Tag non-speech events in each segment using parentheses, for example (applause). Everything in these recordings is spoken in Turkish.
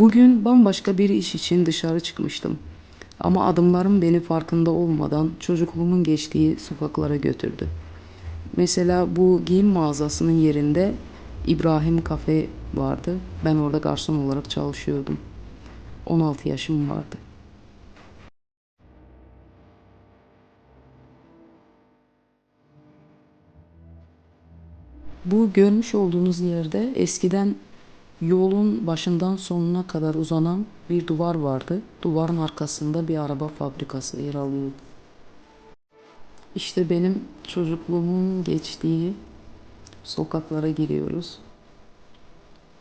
Bugün bambaşka bir iş için dışarı çıkmıştım. Ama adımlarım beni farkında olmadan çocukluğumun geçtiği sokaklara götürdü. Mesela bu giyim mağazasının yerinde İbrahim Kafe vardı. Ben orada garson olarak çalışıyordum. 16 yaşım vardı. Bu görmüş olduğunuz yerde eskiden yolun başından sonuna kadar uzanan bir duvar vardı. Duvarın arkasında bir araba fabrikası yer alıyordu. İşte benim çocukluğumun geçtiği sokaklara giriyoruz.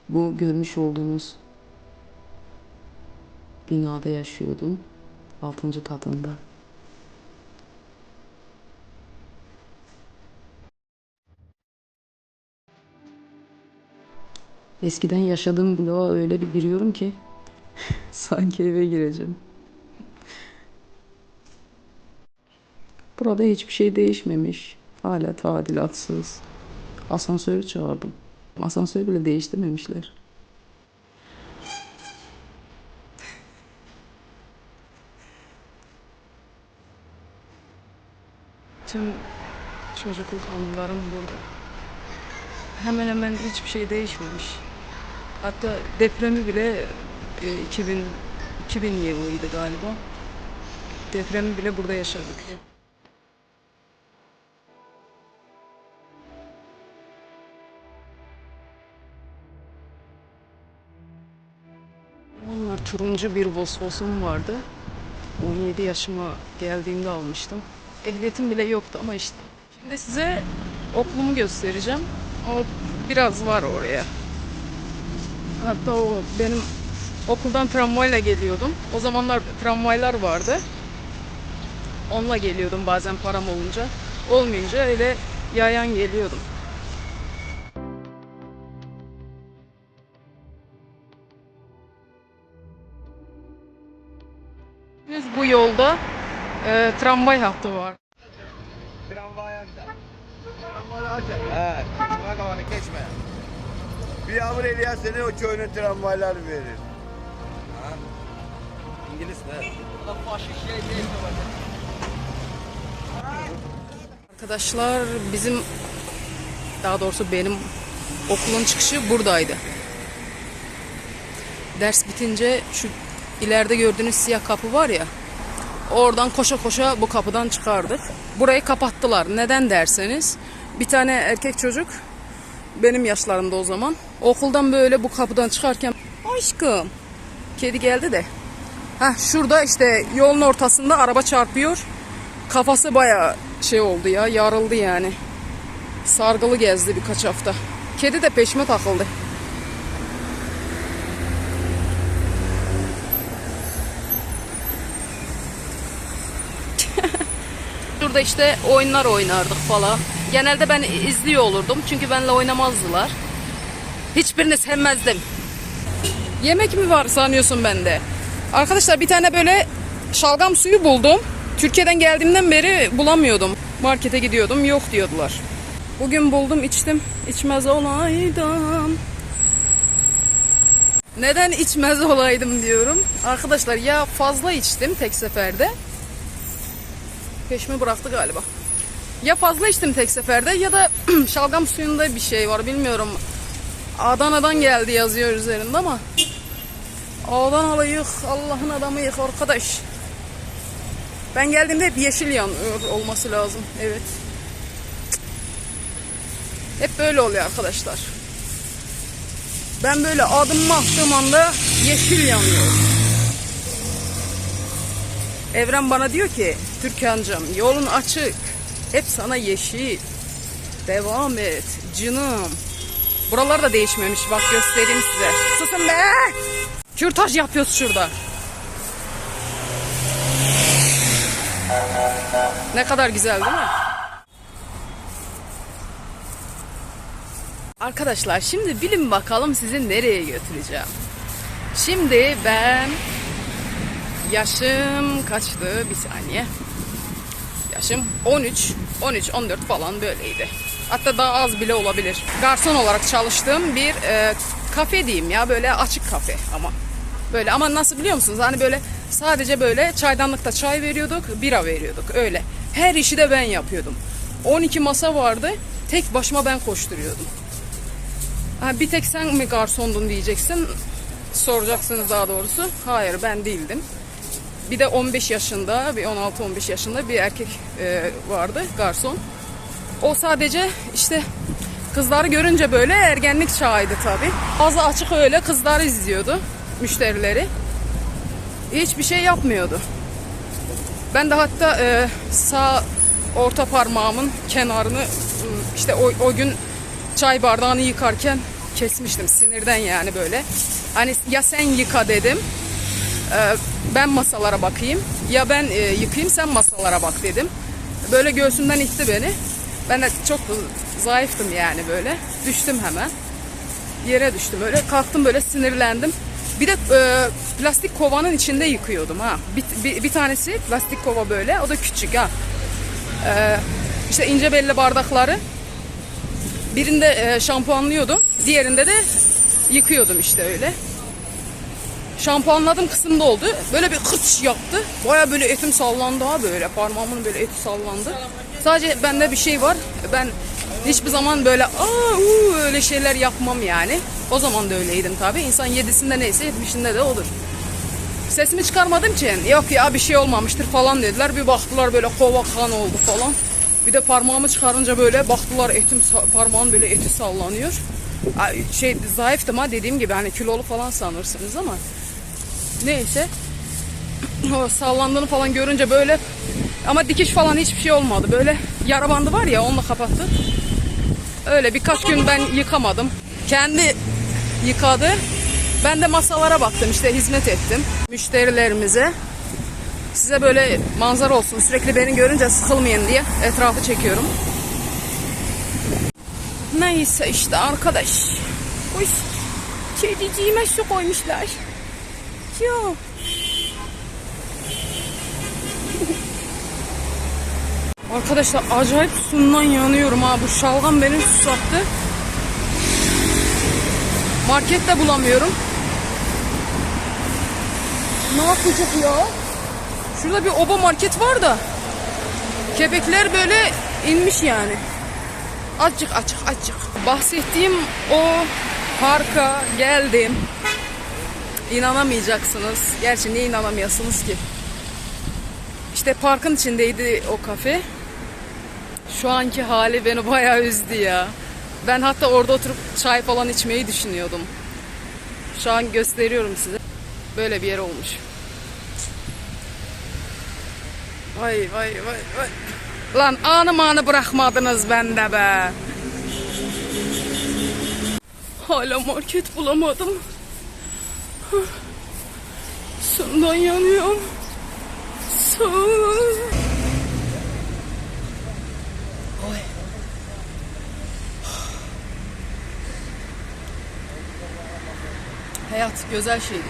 Bu görmüş olduğunuz binada yaşıyordum. Altıncı katında. Eskiden yaşadığım bloğa öyle bir giriyorum ki (laughs) sanki eve gireceğim. Burada hiçbir şey değişmemiş. Hala tadilatsız. Asansörü çağırdım. Asansörü bile değiştirmemişler. Tüm çocukluk anılarım burada. Hemen hemen hiçbir şey değişmemiş. Hatta depremi bile e, 2000 2000 yılıydı galiba. Depremi bile burada yaşadık. Onlar turuncu bir Volkswagen vardı. 17 yaşıma geldiğimde almıştım. Ehliyetim bile yoktu ama işte. Şimdi size okulumu göstereceğim. O biraz var oraya. Hatta o benim okuldan tramvayla geliyordum. O zamanlar tramvaylar vardı. Onunla geliyordum bazen param olunca. Olmayınca öyle yayan geliyordum. Biz bu yolda e, tramvay hattı var. Tramvaya gider. Tramvaya açar. He. Tramvay kafanı geçme. Bir yağmur eliyor seni o köyüne tramvaylar verir. Ha? İngiliz de. Arkadaşlar bizim daha doğrusu benim okulun çıkışı buradaydı. Ders bitince şu ileride gördüğünüz siyah kapı var ya. Oradan koşa koşa bu kapıdan çıkardık. Burayı kapattılar. Neden derseniz bir tane erkek çocuk benim yaşlarımda o zaman okuldan böyle bu kapıdan çıkarken aşkım kedi geldi de Ha şurada işte yolun ortasında araba çarpıyor. Kafası baya şey oldu ya, yarıldı yani. Sargılı gezdi birkaç hafta. Kedi de peşime takıldı. (laughs) Şurada işte oyunlar oynardık falan. Genelde ben izliyor olurdum çünkü benimle oynamazdılar. Hiçbirini sevmezdim. Yemek mi var sanıyorsun bende? Arkadaşlar bir tane böyle şalgam suyu buldum. Türkiye'den geldiğimden beri bulamıyordum. Markete gidiyordum yok diyordular. Bugün buldum içtim. İçmez olaydım. Neden içmez olaydım diyorum. Arkadaşlar ya fazla içtim tek seferde. Peşimi bıraktı galiba. Ya fazla içtim tek seferde ya da (clears throat) şalgam suyunda bir şey var bilmiyorum. Adana'dan geldi yazıyor üzerinde ama Adanalıyık, Allah'ın adamıyık arkadaş. Ben geldiğimde hep yeşil yanıyor olması lazım. Evet. Hep böyle oluyor arkadaşlar. Ben böyle adım attığım anda yeşil yanıyor. Evren bana diyor ki Türkan'cığım yolun açık. Hep sana yeşil. Devam et canım. Buralar da değişmemiş. Bak göstereyim size. Susun be. Kürtaj yapıyoruz şurada. Ne kadar güzel değil mi? Arkadaşlar şimdi bilin bakalım sizi nereye götüreceğim. Şimdi ben yaşım kaçtı bir saniye. Yaşım 13, 13, 14 falan böyleydi. Hatta daha az bile olabilir. Garson olarak çalıştığım bir e, kafe diyeyim ya böyle açık kafe ama Böyle ama nasıl biliyor musunuz? Hani böyle sadece böyle çaydanlıkta çay veriyorduk, bira veriyorduk öyle. Her işi de ben yapıyordum. 12 masa vardı. Tek başıma ben koşturuyordum. Bir tek sen mi garsondun diyeceksin. Soracaksınız daha doğrusu. Hayır ben değildim. Bir de 15 yaşında, bir 16-15 yaşında bir erkek e, vardı garson. O sadece işte kızları görünce böyle ergenlik çağıydı tabi. Ağzı açık öyle kızları izliyordu müşterileri. Hiçbir şey yapmıyordu. Ben de hatta e, sağ orta parmağımın kenarını ım, işte o, o gün çay bardağını yıkarken kesmiştim sinirden yani böyle. Hani ya sen yıka dedim. e, ben masalara bakayım. Ya ben e, yıkayayım sen masalara bak dedim. Böyle göğsünden itti beni. Ben de çok zayıftım yani böyle. Düştüm hemen. Yere düştüm öyle. Kalktım böyle sinirlendim. Bir de e, plastik kovanın içinde yıkıyordum ha. Bir, bir, bir tanesi plastik kova böyle. O da küçük ha. E, işte ince belli bardakları. Birinde e, şampuanlıyordum. Diğerinde de yıkıyordum işte öyle. Şampuanladığım kısımda oldu. Böyle bir kıç yaptı. Baya böyle etim sallandı ha böyle. Parmağımın böyle eti sallandı. Sadece bende bir şey var. Ben hiçbir zaman böyle aa uu, öyle şeyler yapmam yani. O zaman da öyleydim tabii. İnsan yedisinde neyse yetmişinde de olur. Sesimi çıkarmadım için yok ya bir şey olmamıştır falan dediler. Bir baktılar böyle kova kan oldu falan. Bir de parmağımı çıkarınca böyle baktılar etim parmağım böyle eti sallanıyor. Şey zayıftım ha dediğim gibi hani kilolu falan sanırsınız ama neyse (clears throat) o sallandığını falan görünce böyle ama dikiş falan hiçbir şey olmadı. Böyle yara bandı var ya onunla kapattı. Öyle birkaç gün ben yıkamadım. Kendi yıkadı. Ben de masalara baktım işte hizmet ettim müşterilerimize. Size böyle manzara olsun sürekli beni görünce sıkılmayın diye etrafı çekiyorum. Neyse işte arkadaş. Uy, kediciğime su koymuşlar. Yo. Arkadaşlar acayip sundan yanıyorum ha. Bu şalgam beni susattı. Markette bulamıyorum. Ne yapacak ya? Şurada bir oba market var da. Kepekler böyle inmiş yani. Azıcık açık açık. Bahsettiğim o parka geldim. İnanamayacaksınız. Gerçi niye inanamıyorsunuz ki? İşte parkın içindeydi o kafe. Şu anki hali beni bayağı üzdü ya. Ben hatta orada oturup çay falan içmeyi düşünüyordum. Şu an gösteriyorum size. Böyle bir yer olmuş. Vay vay vay vay. Lan anı manı bırakmadınız bende be. Hala market bulamadım. Sundan yanıyorum. Sun. Hayat güzel şeydi.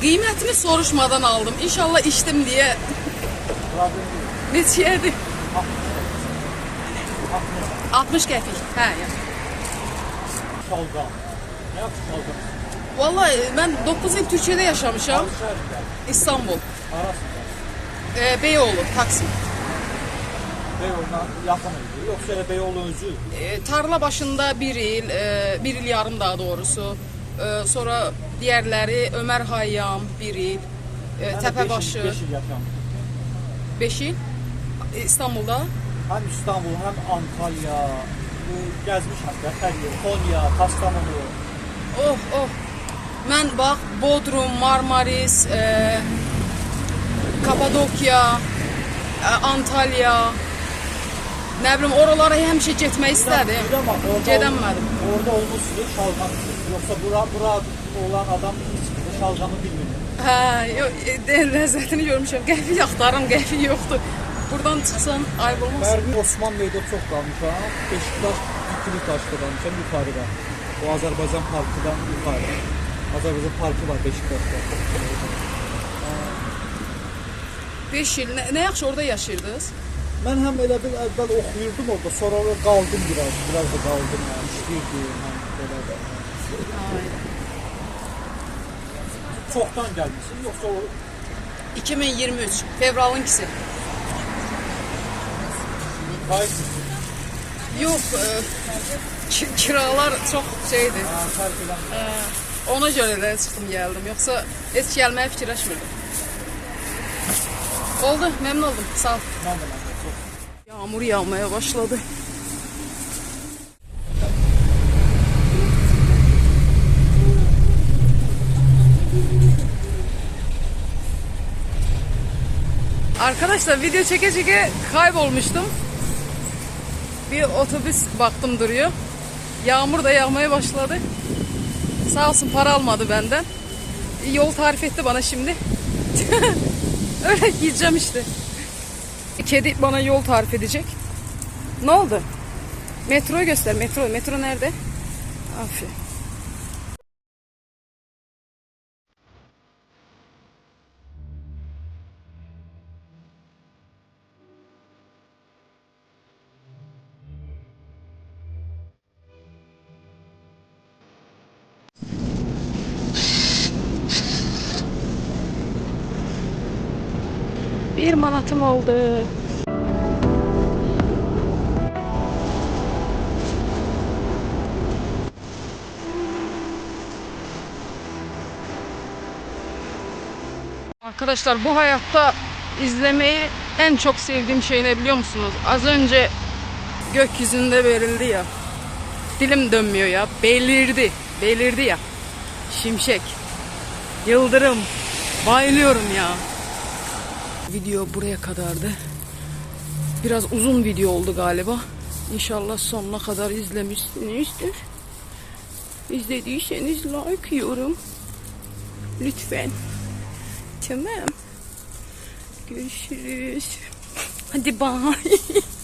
Kıymetini soruşmadan aldım. İnşallah içtim diye. (laughs) Ne yedi? 60 kefil. He ya. Şalgam. Ne yaptın şalgam? Vallahi ben 9 yıl Türkiye'de yaşamışım. Şerbet. İstanbul. Arasında. Ee, Beyoğlu, Taksim. Beyoğlu'na yakın idi. Yoksa elə Beyoğlu özü. Ee, tarla başında bir il, e, bir il yarım daha doğrusu. Ee, sonra diğerleri Ömer Hayyam bir il, e, Tepebaşı beş beş il yaşamışam. 5 il. E, İstanbul'da. Həm İstanbul, həm Antalya, bu gəzmişəm də hər yer. Konya, Kastamonu. Oh oh. Mən bax Bodrum, Marmaris, e, Kapadokya, e, Antalya, nə bilim oralara həmişə getmək istədim. Gedəmədim. Orada olmuşsunuz şalgam. Yoksa bura, bura olan adam hiç şalgamı bilmiyor. Hə, yox, e, ləzzətini görmüşəm. Qəhvi axtarım, qəhvi yoxdur. Buradan çıxsam ayıb olmaz. Mən Osman Bey'də çox qalmışam. Beşiktaş Dikili Taşda qalmışam yuxarıda. O Azərbaycan parkıdan yuxarı. Azərbaycan parkı var Beşiktaşda. 5 il nə, nə yaxşı orada yaşayırdınız? Mən həm elə bil əvvəl oxuyurdum orada, sonra orada qaldım biraz, biraz da qaldım yəni, işləyirdim, həm belə də. Çoxdan gəlmisən, yoxsa o 2023 fevralın ikisi. Hayır. Yok e, ki- kiralar çok şeydi. Ha, fərq eləmir. E, ona göre de çıktım geldim. Yoksa hiç gelmeye fikirleşmirdim. Oldu memnun oldum sağ ol. Yağmur yağmaya başladı. Arkadaşlar video çeke çeke kaybolmuştum. Bir otobüs baktım duruyor. Yağmur da yağmaya başladı. Sağ olsun para almadı benden. Yol tarif etti bana şimdi. (laughs) Öyle gideceğim işte. Kedi bana yol tarif edecek. Ne oldu? Metroyu göster. Metro. Metro nerede? Aferin. Bir manatım oldu. Arkadaşlar bu hayatta izlemeyi en çok sevdiğim şey ne biliyor musunuz? Az önce gökyüzünde verildi ya. Dilim dönmüyor ya. Belirdi. Belirdi ya. Şimşek. Yıldırım. Bayılıyorum ya. Video buraya kadardı. Biraz uzun video oldu galiba. İnşallah sonuna kadar izlemişsinizdir. İzlediyseniz like yorum. Lütfen. Tamam. Görüşürüz. Hadi bye. (laughs)